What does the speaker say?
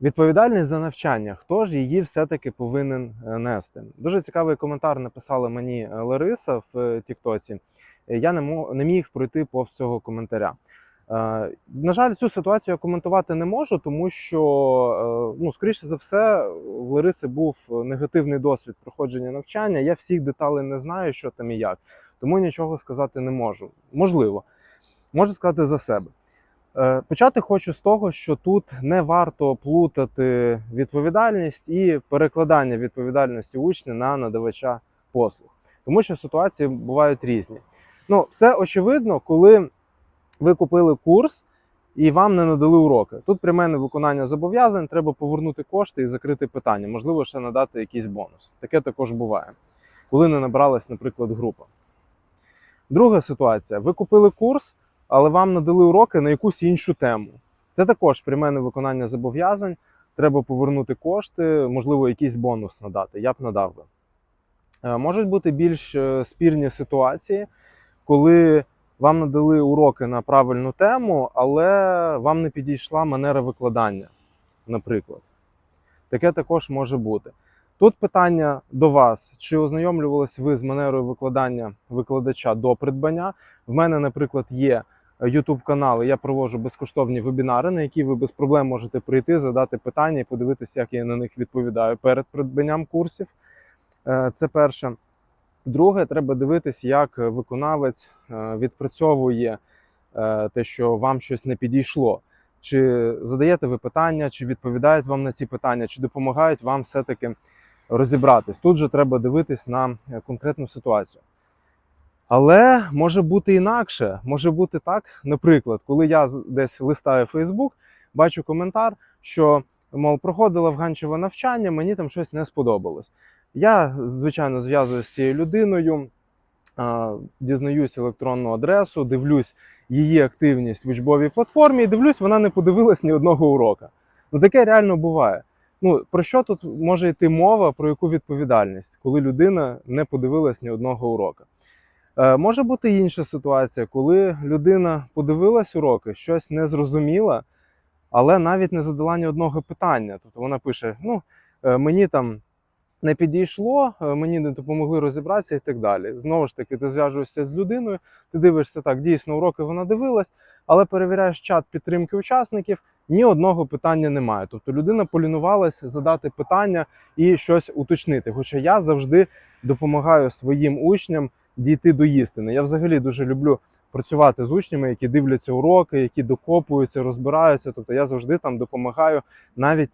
Відповідальність за навчання. Хто ж її все-таки повинен е, нести? Дуже цікавий коментар написала мені е, Лариса в е, Тіктоці. Я не, міг пройти повз цього коментаря. На жаль, цю ситуацію я коментувати не можу, тому що, ну, скоріше за все, в Лариси був негативний досвід проходження навчання. Я всіх деталей не знаю, що там і як, тому нічого сказати не можу. Можливо, можу сказати за себе. Е, Почати хочу з того, що тут не варто плутати відповідальність і перекладання відповідальності учня на надавача послуг, тому що ситуації бувають різні. Ну, все очевидно, коли ви купили курс і вам не надали уроки. Тут пряме невиконання зобов'язань, треба повернути кошти і закрити питання, можливо, ще надати якийсь бонус. Таке також буває, коли не набралась, наприклад, група. Друга ситуація: ви купили курс але вам надали уроки на якусь іншу тему. Це також пряме невиконання зобов'язань. Треба повернути кошти, можливо, якийсь бонус надати. Я б надав би. Е, Можуть бути більш е, спірні ситуації, коли вам надали уроки на правильну тему, але вам не підійшла манера викладання, наприклад. Таке також може бути. Тут питання до вас: чи ознайомлювалися ви з манерою викладання викладача до придбання? В мене, наприклад, є YouTube канал, я проводжу безкоштовні вебінари, на які ви без проблем можете прийти, задати питання і подивитися, як я на них відповідаю перед придбанням курсів. Е, Це перше. Друге, треба дивитись, як виконавець е, відпрацьовує е, те, що вам щось не підійшло. Чи задаєте ви питання, чи відповідають вам на ці питання, чи допомагають вам все-таки розібратись. Тут же треба дивитись на конкретну ситуацію. Але може бути інакше. Може бути так, наприклад, коли я десь листаю Facebook, бачу коментар, що мов проходила вганчеве навчання, мені там щось не сподобалось. Я, звичайно, зв'язуюся з цією людиною, дізнаюсь електронну адресу, дивлюсь її активність в учбовій платформі, і дивлюсь, вона не подивилась ні одного урока. Ну таке реально буває. Ну про що тут може йти мова, про яку відповідальність, коли людина не подивилась ні одного урока? Е, Може бути інша ситуація, коли людина подивилась уроки, щось не зрозуміла, але навіть не задала ні одного питання. Тобто вона пише: ну, е, мені там не підійшло, е, мені не допомогли розібратися і так далі. Знову ж таки, ти зв'яжуєшся з людиною, ти дивишся так, дійсно, уроки вона дивилась, але перевіряєш чат підтримки учасників, ні одного питання немає. Тобто людина полінувалась задати питання і щось уточнити. Хоча я завжди допомагаю своїм учням дійти до істини. Я взагалі дуже люблю працювати з учнями, які дивляться уроки, які докопуються, розбираються. Тобто я завжди там допомагаю навіть